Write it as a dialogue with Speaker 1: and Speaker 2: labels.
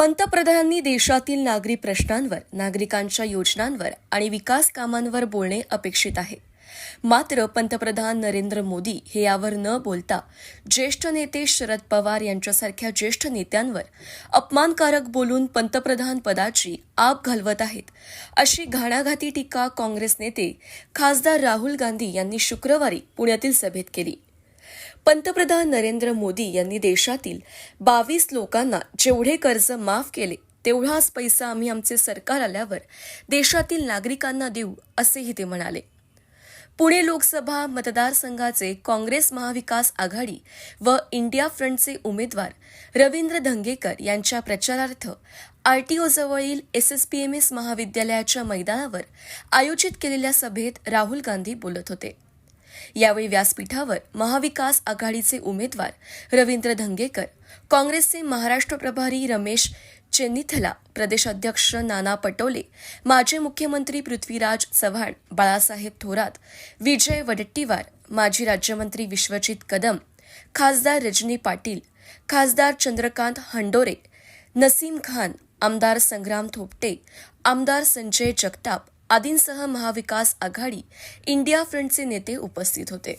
Speaker 1: पंतप्रधानांनी देशातील नागरी प्रश्नांवर नागरिकांच्या योजनांवर आणि विकास कामांवर बोलणे अपेक्षित आहे. मात्र पंतप्रधान नरेंद्र मोदी हे यावर न बोलता ज्येष्ठ नेते शरद पवार यांच्यासारख्या ज्येष्ठ नेत्यांवर अपमानकारक बोलून पंतप्रधान पदाची आप घालवत आहेत अशी घाणाघाती टीका काँग्रेस नेते खासदार राहुल गांधी यांनी शुक्रवारी पुण्यातील सभेत केली. पंतप्रधान नरेंद्र मोदी यांनी देशातील बावीस लोकांना जेवढे कर्ज माफ केले तेवढाच पैसा आम्ही आमचे सरकार आल्यावर देशातील नागरिकांना देऊ असेही ते म्हणाले. पुणे लोकसभा मतदारसंघाचे काँग्रेस महाविकास आघाडी व इंडिया फ्रंटचे उमेदवार रवींद्र धंगेकर यांच्या प्रचारार्थ आरटीओजवळील एसएसपीएमएस महाविद्यालयाच्या मैदानावर आयोजित केलेल्या सभेत राहुल गांधी बोलत होते. यावेळी व्यासपीठावर महाविकास आघाडीचे उमेदवार रवींद्र धंगेकर काँग्रेसचे महाराष्ट्र प्रभारी रमेश चेन्निथला प्रदेशाध्यक्ष नाना पटोले माजी मुख्यमंत्री पृथ्वीराज चव्हाण बाळासाहेब थोरात विजय वडेट्टीवार माजी राज्यमंत्री विश्वजित कदम खासदार रजनी पाटील खासदार चंद्रकांत हंडोरे नसीम खान आमदार संग्राम थोपटे आमदार संजय जगताप आदींसह महाविकास आघाडी इंडिया फ्रंटचे नेते उपस्थित होते.